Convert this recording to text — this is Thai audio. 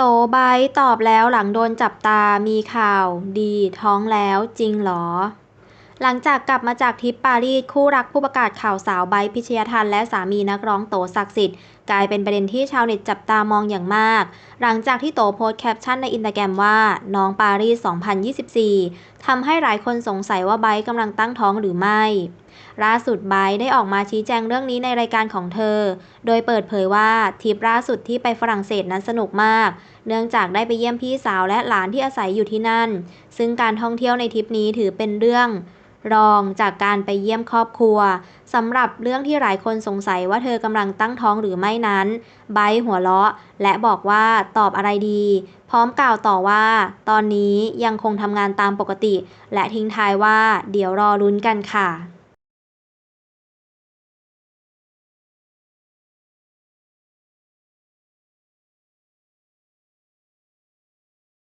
โตไบร์ตอบแล้วหลังโดนจับตา มีข่าวดีท้องแล้วจริงเหรอ หลังจากกลับมาจากทริปปารีสคู่รักผู้ประกาศข่าวสาวไบพิชยทันและสามีนักร้องโตศักดิ์สิทธิ์กลายเป็นประเด็นที่ชาวเน็ตจับตามองอย่างมาก หลังจากที่โตโพสต์แคปชั่นในอินสตาแกรมว่า น้องปารีส 2024ทำให้หลายคนสงสัยว่าไบกำลังตั้งท้องหรือไม่ล่าสุดไบร์ได้ออกมาชี้แจงเรื่องนี้ในรายการของเธอ โดยเปิดเผยว่าทริปล่าสุดที่ไปฝรั่งเศสนั้นสนุกมาก เนื่องจากได้ไปเยี่ยมพี่สาวและหลานที่อาศัยอยู่ที่นั่น ซึ่งการท่องเที่ยวในทริปนี้ถือเป็นเรื่องรองจากการไปเยี่ยมครอบครัวสำหรับเรื่องที่หลายคนสงสัยว่าเธอกำลังตั้งท้องหรือไม่นั้น ไบหัวเราะ และบอกว่าตอบอะไรดี พร้อมกล่าวต่อว่า ตอนนี้ยังคงทำงานตามปกติ และทิ้งท้ายว่า เดี๋ยวรอลุ้นกันค่ะ